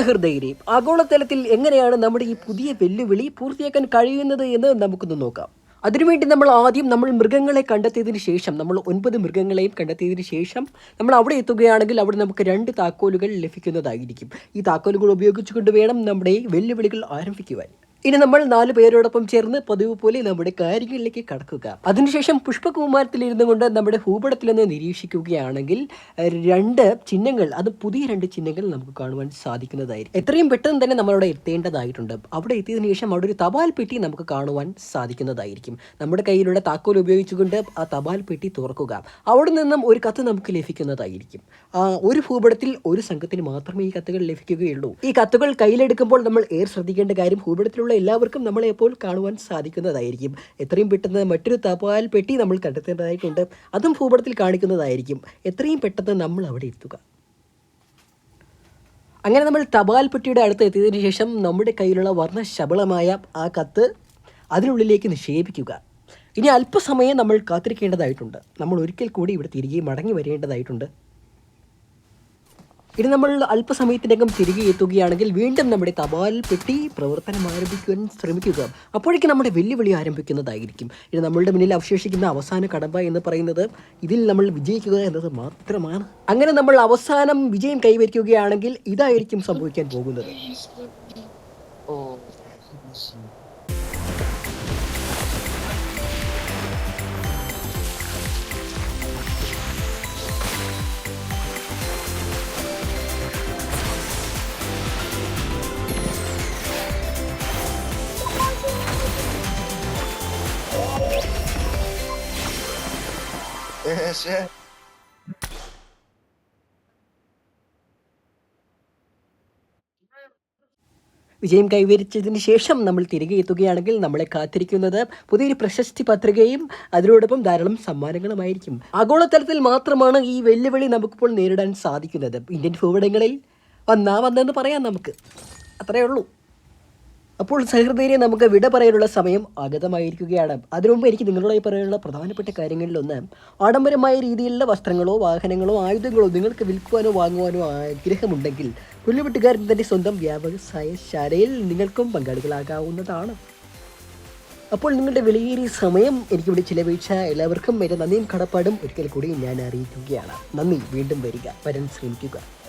സഹൃദയരെ ആഗോളതലത്തിൽ എങ്ങനെയാണ് നമ്മുടെ ഈ പുതിയ വെല്ലുവിളി പൂർത്തിയാക്കാൻ കഴിയുന്നത് എന്ന് നമുക്കൊന്ന് നോക്കാം. അതിനുവേണ്ടി നമ്മൾ ആദ്യം നമ്മൾ മൃഗങ്ങളെ കണ്ടെത്തിയതിന് ശേഷം നമ്മൾ ഒൻപത് മൃഗങ്ങളെയും കണ്ടെത്തിയതിന് ശേഷം നമ്മൾ അവിടെ എത്തുകയാണെങ്കിൽ അവിടെ നമുക്ക് രണ്ട് താക്കോലുകൾ ലഭിക്കുന്നതായിരിക്കും. ഈ താക്കോലുകൾ ഉപയോഗിച്ചുകൊണ്ട് വേണം നമ്മുടെ വെല്ലുവിളികൾ ആരംഭിക്കുവാൻ. ഇനി നമ്മൾ നാല് പേരോടൊപ്പം ചേർന്ന് പതിവ് പോലെ നമ്മുടെ കാര്യങ്ങളിലേക്ക് കടക്കുക. അതിനുശേഷം പുഷ്പകുമാരത്തിൽ ഇരുന്നു കൊണ്ട് നമ്മുടെ ഭൂപടത്തിൽ നിന്ന് നിരീക്ഷിക്കുകയാണെങ്കിൽ രണ്ട് ചിഹ്നങ്ങൾ അത് പുതിയ രണ്ട് ചിഹ്നങ്ങൾ നമുക്ക് കാണുവാൻ സാധിക്കുന്നതായിരിക്കും. എത്രയും പെട്ടെന്ന് തന്നെ നമ്മളവിടെ എത്തേണ്ടതായിട്ടുണ്ട്. അവിടെ എത്തിയതിനു ശേഷം അവിടെ ഒരു തപാൽ പെട്ടി നമുക്ക് കാണുവാൻ സാധിക്കുന്നതായിരിക്കും. നമ്മുടെ കയ്യിലുള്ള താക്കോൽ ഉപയോഗിച്ചുകൊണ്ട് ആ തപാൽ പെട്ടി തുറക്കുക. അവിടെ നിന്നും ഒരു കത്ത് നമുക്ക് ലഭിക്കുന്നതായിരിക്കും. ആ ഒരു ഭൂപടത്തിൽ ഒരു സംഘത്തിന് മാത്രമേ ഈ കത്തുകൾ ലഭിക്കുകയുള്ളൂ. ഈ കത്തുകൾ കയ്യിലെടുക്കുമ്പോൾ നമ്മൾ ഏറെ ശ്രദ്ധിക്കേണ്ട കാര്യം ഭൂപടത്തിലുള്ള എല്ലാവർക്കും നമ്മളെ എപ്പോൾ കാണുവാൻ സാധിക്കുന്നതായിരിക്കും. എത്രയും പെട്ടെന്ന് മറ്റൊരു തപാൽ പെട്ടി നമ്മൾ കണ്ടെത്തേണ്ടതായിട്ടുണ്ട്. അതും ഭൂപടത്തിൽ കാണിക്കുന്നതായിരിക്കും. എത്രയും പെട്ടെന്ന് നമ്മൾ അവിടെ എത്തുക. അങ്ങനെ നമ്മൾ തപാൽ പെട്ടിയുടെ അടുത്ത് എത്തിയതിനു ശേഷം നമ്മുടെ കയ്യിലുള്ള വർണശബളമായ ആ കത്ത് അതിനുള്ളിലേക്ക് നിക്ഷേപിക്കുക. ഇനി അല്പസമയം നമ്മൾ കാത്തിരിക്കേണ്ടതായിട്ടുണ്ട്. നമ്മൾ ഒരിക്കൽ കൂടി ഇവിടെ തിരികെ മടങ്ങി വരേണ്ടതായിട്ടുണ്ട്. ഇനി നമ്മൾ അല്പസമയത്തിനകം തിരികെ എത്തുകയാണെങ്കിൽ വീണ്ടും നമ്മുടെ തപാൽ പെട്ടി പ്രവർത്തനം ആരംഭിക്കുവാൻ ശ്രമിക്കുക. അപ്പോഴേക്കും നമ്മുടെ വെല്ലുവിളി ആരംഭിക്കുന്നതായിരിക്കും. ഇനി നമ്മളുടെ മുന്നിൽ അവശേഷിക്കുന്ന അവസാന കടമ്പ എന്ന് പറയുന്നത് ഇതിൽ നമ്മൾ വിജയിക്കുക എന്നത് മാത്രമാണ്. അങ്ങനെ നമ്മൾ അവസാനം വിജയം കൈവരിക്കുകയാണെങ്കിൽ ഇതായിരിക്കും സംഭവിക്കാൻ പോകുന്നത്. Eşe. വിജയം കൈവരിച്ചതിന് ശേഷം നമ്മൾ തിരികെ എത്തുകയാണെങ്കിൽ നമ്മളെ കാത്തിരിക്കുന്നത് പുതിയൊരു പ്രശസ്തി പത്രികയും അതിനോടൊപ്പം ധാരാളം സമ്മാനങ്ങളുമായിരിക്കും. ആഗോളതലത്തിൽ മാത്രമാണ് ഈ വെല്ലുവിളി നമുക്കിപ്പോൾ നേരിടാൻ സാധിക്കുന്നത്. ഇന്ത്യൻ ഭൂപടങ്ങളിൽ വന്നാ വന്നെന്ന് പറയാം നമുക്ക്. അത്രയേ ഉള്ളൂ. അപ്പോൾ സഹൃദയനെ നമുക്ക് വിട പറയാനുള്ള സമയം ആഗതമായിരിക്കുകയാണ് അതിനു മുമ്പ് എനിക്ക് നിങ്ങളോടായി പറയാനുള്ള പ്രധാനപ്പെട്ട കാര്യങ്ങളിലൊന്ന് ആഡംബരമായ രീതിയിലുള്ള വസ്ത്രങ്ങളോ വാഹനങ്ങളോ ആയുധങ്ങളോ നിങ്ങൾക്ക് വിൽക്കുവാനോ വാങ്ങുവാനോ ആഗ്രഹമുണ്ടെങ്കിൽ പുല്ലുവെട്ടുകാരൻ തന്റെ സ്വന്തം വ്യാവസായ ശാലയിൽ നിങ്ങൾക്കും പങ്കാളികളാകാവുന്നതാണ്. അപ്പോൾ നിങ്ങളുടെ വിലയേറിയ സമയം എനിക്കിവിടെ ചിലവഴിച്ച എല്ലാവർക്കും എന്റെ നന്ദിയും കടപ്പാടും ഒരിക്കൽ കൂടി ഞാൻ അറിയിക്കുകയാണ്. നന്ദി വീണ്ടും വരിക. വരാൻ ശ്രമിക്കുക.